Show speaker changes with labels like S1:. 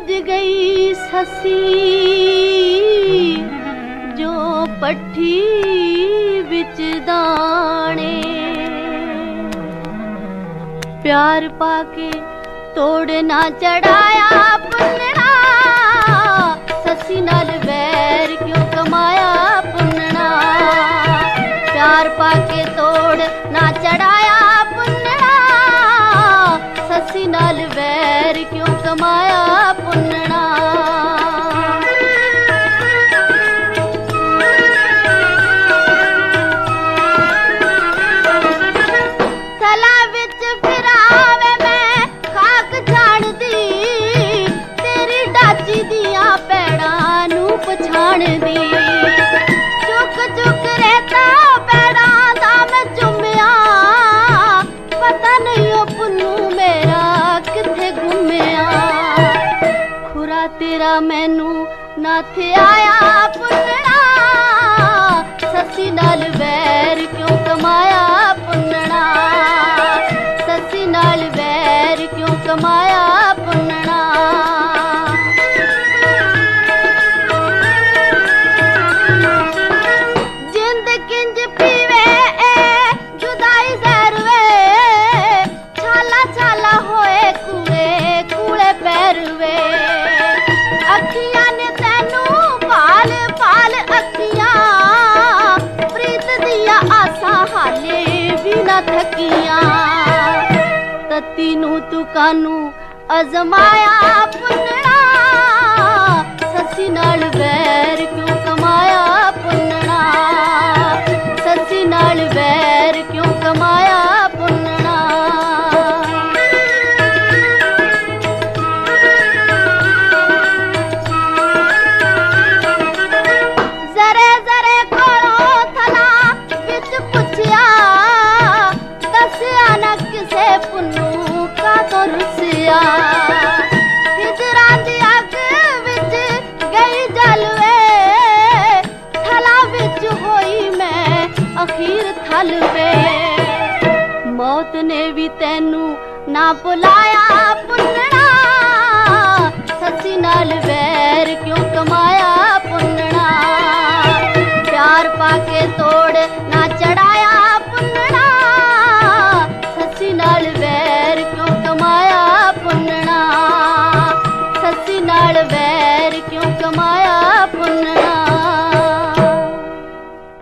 S1: ਗਈ ਸੱਸੀ ਜੋ ਪੱਠੀ ਵਿੱਚ ਦਾਣੇ ਪਿਆਰ ਪਾ ਕੇ ਤੋੜ ਨਾ ਚੜਾਇਆ ਤੇਰਾ ਮੈਨੂੰ ਨਾਥ ਆਇਆ ਪੁੰਨਣਾ। ਸੱਸੀ ਨਾਲ ਵੈਰ ਕਿਉਂ ਕਮਾਇਆ ਪੁੰਨਣਾ? ਸੱਸੀ ਨਾਲ ਵੈਰ ਕਿਉਂ ਕਮਾਇਆ ਤਤੀ ਨੂੰ ਤੂੰ ਕਾਨੂੰ ਅਜ਼ਮਾਇਆ ਪੁੰਨਣਾ ਮੈਂ ਅਖੀਰ ਥਲਵੇ ਮੌਤ ਨੇ ਵੀ ਤੈਨੂੰ ਨਾ ਬੁਲਾਇਆ ਪੁੰਨਣਾ। ਸੱਸੀ ਨਾਲ ਵੈਰ ਕਿਉਂ ਕਮਾਇਆ ਪੁੰਨਣਾ। ਪਿਆਰ ਪਾ ਕੇ ਤੋੜ ਨਾ ਚੜਾਇਆ ਪੁੰਨਣਾ। ਸੱਸੀ ਨਾਲ ਵੈਰ ਕਿਉਂ ਕਮਾਇਆ ਪੁੰਨਣਾ। ਸੱਸੀ ਨਾਲ ਵੈਰ ਕਿਉਂ ਕਮਾਇਆ